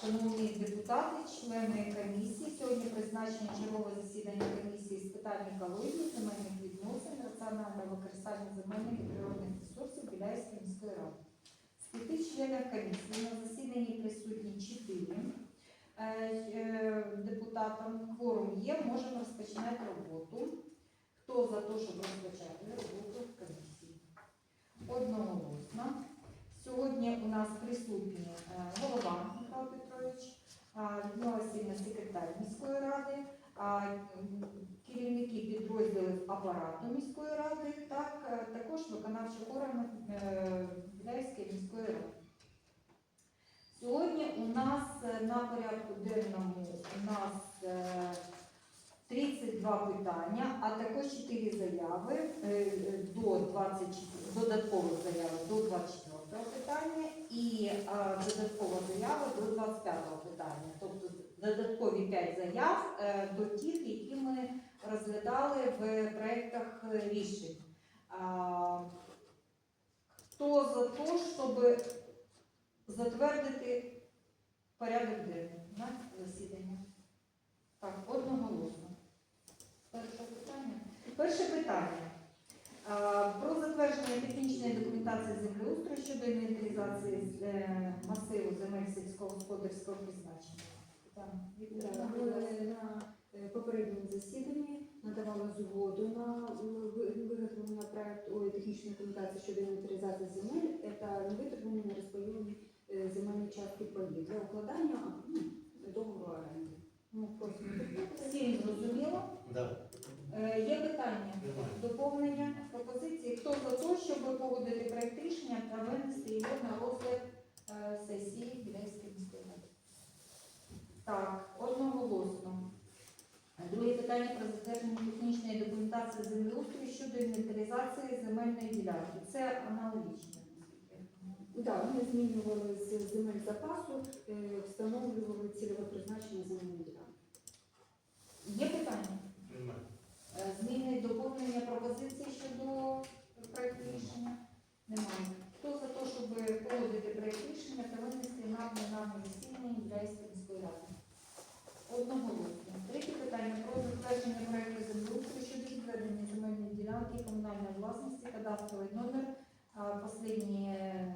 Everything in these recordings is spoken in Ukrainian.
шановні депутати, члени комісії, сьогодні призначення чергове засідання комісії з питань екології, земельних відносин, раціонального використання земельних і природних ресурсів Біляївської міської ради. З п'яти членів комісії на засіданні присутні чотири е, е, депутатам. Кворум є, можемо розпочинати роботу. Хто за те, щоб розпочати роботу в комісії? Одноголосно. Сьогодні у нас присутні е, голова Михайло А, Людмила Васильівна, секретар міської ради, керівники підрозділів апарату міської ради, так, е, також виконавчих органів е, міської ради. Сьогодні у нас е, на порядку денному у нас е, 32 питання, а також 4 заяви до 24, додаткових заяв до 24 питання додаткова заява до 25-го питання. Тобто додаткові 5 заяв е, до тих, які ми розглядали в проєктах рішень. Хто за те, щоб затвердити порядок денний на засідання? Так, одноголосно. Перше питання. Перше питання. А, Про затвердження технічної документації землеустрою щодо інвентаризації е, масиву земель сільськогосподарського призначення. Ми на е, попередньому засіданні надавали згоду на виготовлення проекту технічної документації щодо інвентаризації земель та витримання нерозпайовані е, земельні частки паїв для укладання ну, договору оренди. Ну, просимо. Всім зрозуміло? Да. Е, Є питання, доповнення, пропозиції. Хто за те, щоб погодити проект рішення та винести його на розгляд е, сесії Біляйської міської ради? Так, одноголосно. Друге питання про затвердження технічної документації землеустрою щодо інвентаризації земельної ділянки. Це аналогічно. Да, ми змінювали з земель запасу, е, встановлювали цільове призначення земельної ділянки. Є питання? Е, Зміни, доповнення пропозиції щодо проекту рішення? Немає. Хто за те, щоб погодити проект рішення та винести на пленарне засідання Ізраїльської міської ради? Одноголосно. Третє питання про затвердження проекту землеустрою щодо відведення земельної ділянки комунальної власності, кадастровий номер, последні е,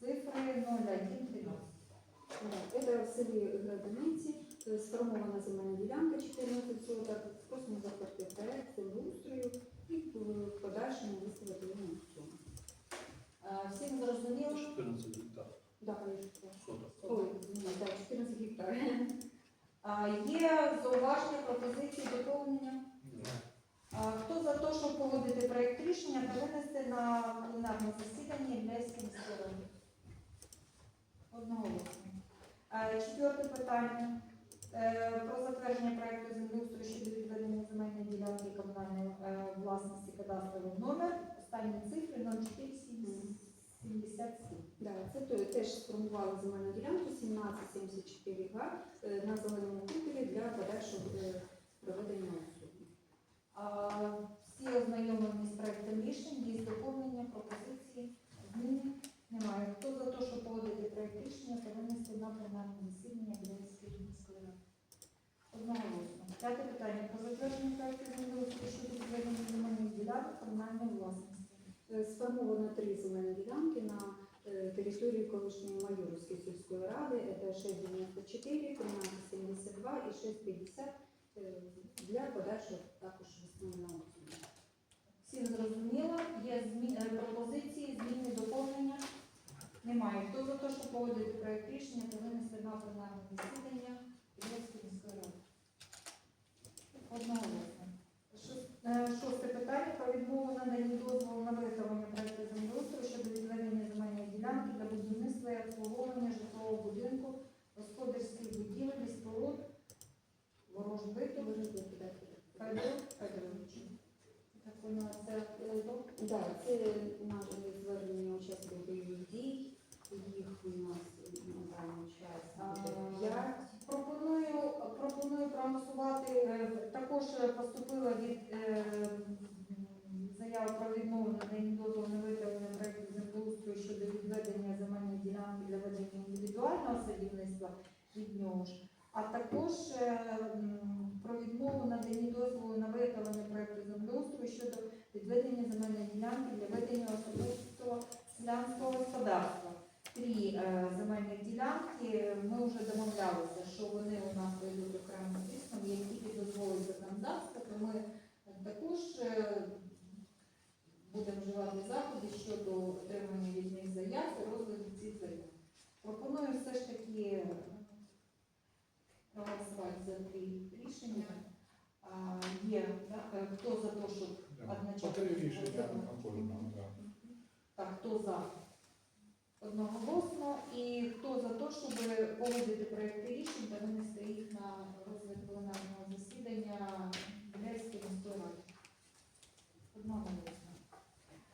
цифри 0113. Да, Это в селі Градиниці сформована земельна ділянка 14 соток. Просимо затвердити проект землеустрою і в подальшому виставити його на аукціон. Е, Всім зрозуміло? 14 гектар. Да, конечно. Соток. Ой, ні, так, 14 гектарів. А, Є зауваження, пропозиції, доповнення? Немає. А, Хто за те, щоб погодити проект рішення та винести на пленарне засідання Єврейської міської ради? Одноголосно. Четверте питання. Е, Про затвердження проекту землеустрою щодо відведення земельної ділянки комунальної е, власності кадастровий номер. Останні цифри 04777. Да, це то- теж сформували земельну ділянку 1774 га е, на зеленому куполі для подальшого е, проведення Всі ознайомлені рішень, є доповнення, пропозиції, зміни. Немає. Хто за те, щоб погодити проект рішення та винести на пленарне засідання Білецької міської ради? Одноголосно. П'яте питання про затвердження проекту землеустрою щодо відведення земельних ділянок комунальної власності. Е, Сформовано три земельні ділянки на е, території колишньої Майорівської сільської ради. Це 694, 1372 і 650 е, для подальшого також аукціон. Всім зрозуміло, є змі... е, пропозиції, зміни, доповнення? Немає. Хто за те, щоб погодити проєкт рішення то винести на пленарне засідання Білецької міської ради? Одноголосно. Е, Шосте питання про відмову надані дозволу на виготовлення проекту землеустрою щодо відведення земельної ділянки для будівництва і обслуговування житлового будинку, господарських будівель і споруд, ворожбиту, Федору Федоровичу. Так поняла, це е, до- Да, це наше звернення учасників бойових дій. Їх у нас на даний час буде. Пропоную, пропоную проголосувати. Е, Також поступила від е, заява про відмову надані дозволу на виготовлення проекту землеустрою щодо відведення земельної ділянки для ведення індивідуального садівництва. І е, м, про відмову надані дозволу на виготовлення проекту землеустрою щодо відведення земельної ділянки для ведення особистого селянського господарства. Три е, земельні ділянки. Ми вже домовлялися, що вони у нас вийдуть окремим списком, як тільки дозволить законодавство, то ми також е, будемо вживати заходи щодо отримання від них заяв і розгляду цих заяв. Пропоную все ж таки проголосувати за три рішення. Є, да? Е, хто за те, щоб По одночасно? три рішення на кожного, да. Так, хто за? Одноголосно. І хто за те, щоб погодити проекти рішень та винести їх на розгляд пленарного засідання Брестської міської ради? Одноголосно.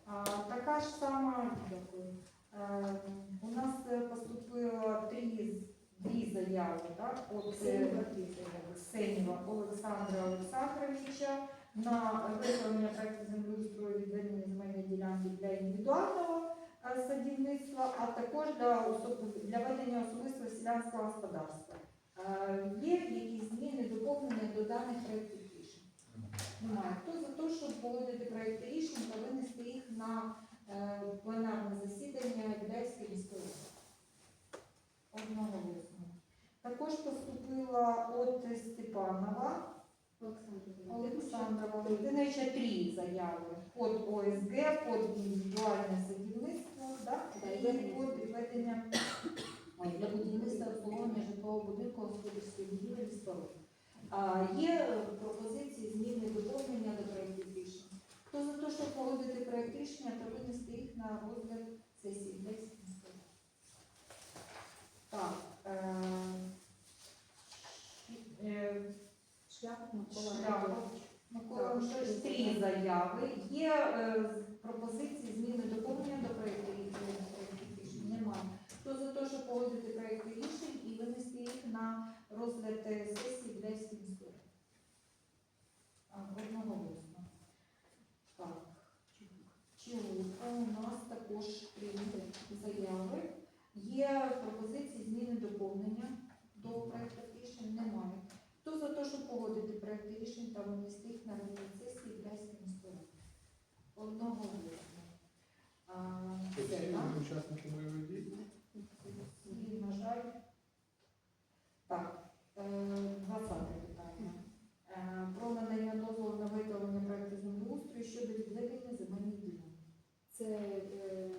А, така ж сама, дякую. Е, у нас поступило три, дві заяви, так? От, е, Олександра Олександровича на виготовлення проекту землеустрою відведення земельної ділянки для індивідуального садівництва, а також для, ведення особистого селянського господарства. Е, Є якісь зміни, доповнення до даних проєктів рішень? Немає. Хто за те, щоб погодити проекти рішень та винести їх на е, пленарне засідання Відельської міської ради? Одноголосно. Також поступила от Степанова Олександра Валентиновича три заяви. Под ОСГ, под індивідуальне садівництво, да? Да, і под відведення для будівництва обслуговування житлового будинку господарської будівлі споруд. Є е, пропозиції зміни доповнення до проєктів рішень. Хто за те, щоб погодити проєкт рішення та винести їх на розгляд сесії Шляхов Микола Миколаївич, три заяви. Є е, пропозиції зміни доповнення до проєкту рішення? Рішень? Немає. Хто за те, щоб погодити проєкти рішень і винести їх на розгляд е, сесії Відельської міської Одноголосно. Так. Чоловіка у нас також три заяви. Є пропозиції зміни доповнення до проєкту рішень? Немає. Хто за те, щоб погодити проекти рішень та винести їх на розгляд сесії Відельської міської? Одного голосу. Учасники бойових дій? І, на жаль. Так, е, 20 питання. Е, Про надання дозволу на виготовлення проекту землеустрою щодо відведення земельних ділянок. Це е,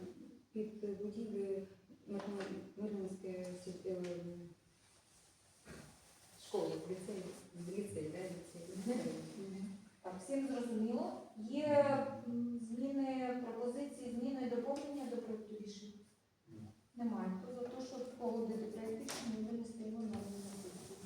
під будівлею Мирнинської школи, ліцей, ліцей, да, ліцей. Так, всім зрозуміло. Є зміни, пропозиції, зміни і доповнення до проєкту рішення? Немає. Хто за те, щоб погодити проект рішення і винести його на розгляд сесії?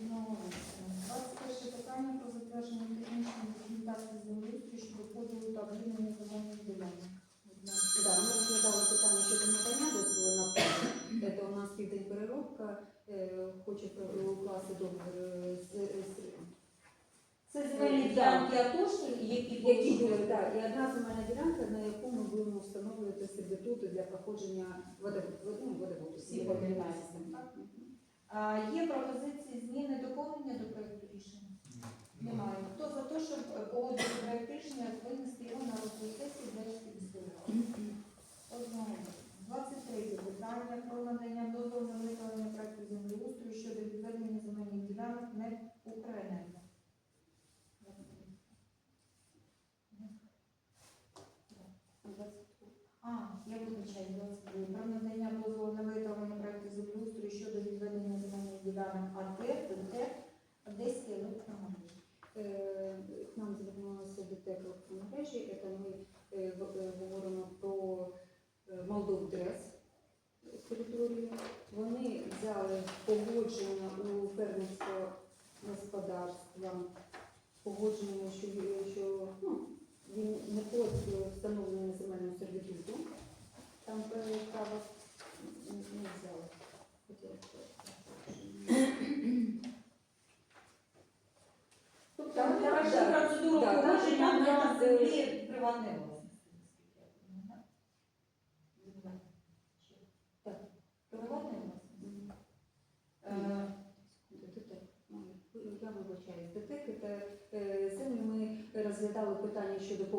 Одноголосно. 21 питання про затвердження технічної документації землеустрою щодо поділу та об'єднання земельних ділянок. Будь ласка. Да, ми розглядали питання щодо надання дозволу на продаж. Це у нас південь переробка, е, хоче е, з Це земельні ділянки атошки, які які були, так, і одна земельна ділянка, на яку ми будемо встановлювати сервітути для проходження водоводу, ну, водоводу, Всі? А, Є пропозиції зміни доповнення до проекту рішення? Немає. Хто за те, щоб е, погодити проект рішення, винести його на розгляд сесії для міської ради? Одного. 23 питання про надання дозволу на виготовлення проекту землеустрою щодо відведення земельних ділянок не Укренерго. А, я вибачаю, 22. Про надання дозволу на виготовлення проекту землеустрою щодо відведення земельних ділянок АТ, ДТ, Одеської електромережі. Е, К нам звернулися ДТЕК електромережі, це ми е, е, говоримо про Молдов ДРЕС територію. Вони взяли погодження у фермерського господарства, погодження, що, що ну, він не проти встановлення земельного сервітуту. Там е, право не взяли. Хотіла сказати. Тобто Там ми так, пройшли да. процедуру Да, там погодження там на там, землі приватної власності. наскільки я розумію, да? Так, приватної власності. Е, часть ДТЕК. Це, е, З цим ми розглядали питання щодо